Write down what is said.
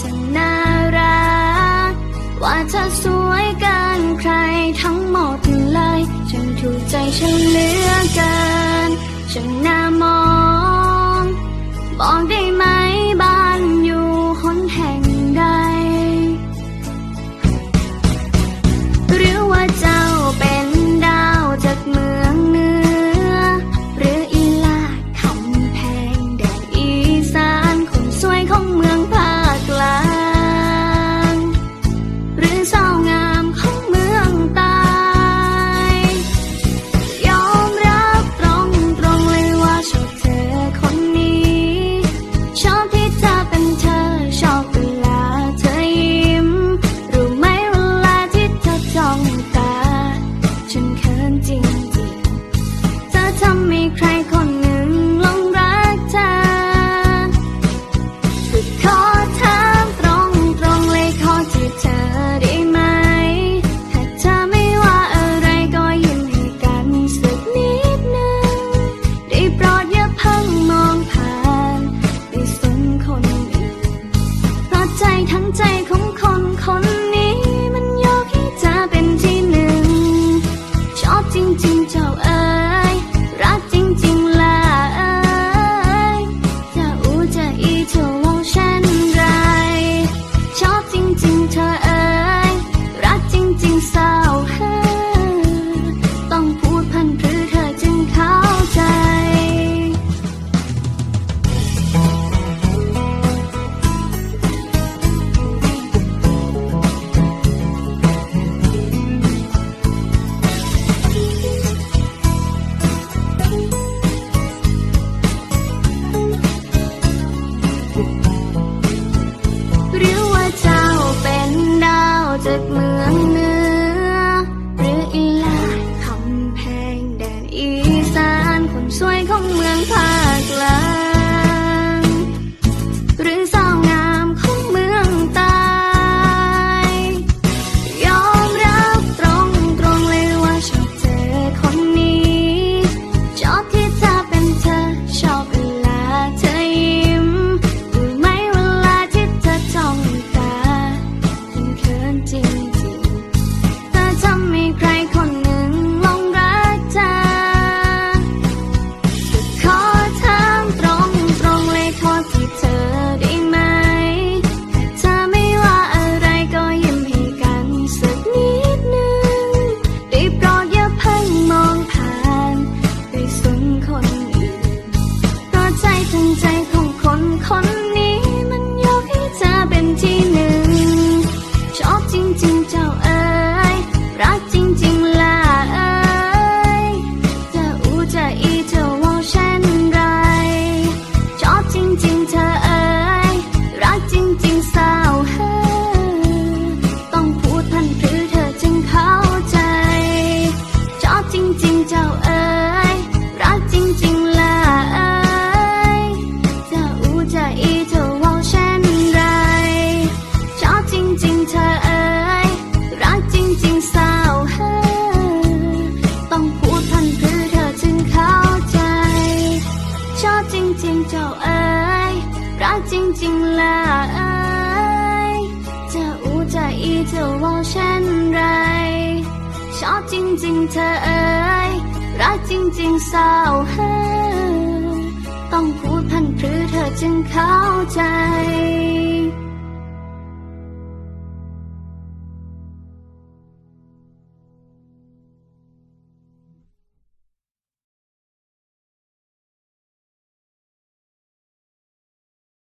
จะน่ารัก ว่าจะสวยกันใครทั้งหมดเลย ฉันถูกใจฉันเหลือเกิน ฉันน่ามอง จริง ๆ เธอเอ๋ยรักจริง ๆ สาวเฮต้องพูดทันคือเธอจึงเข้าใจ ชอบจริง ๆ เจ้าเอ๋รักจริง ๆ ล่ะเอ๋ยจะอูจะอีจะว่าเช่นไร ชอบจริง ๆ เธอเอ๋รักจริง ๆ สาวเฮต้องพูดพันพรือเธอจึงเข้าใจ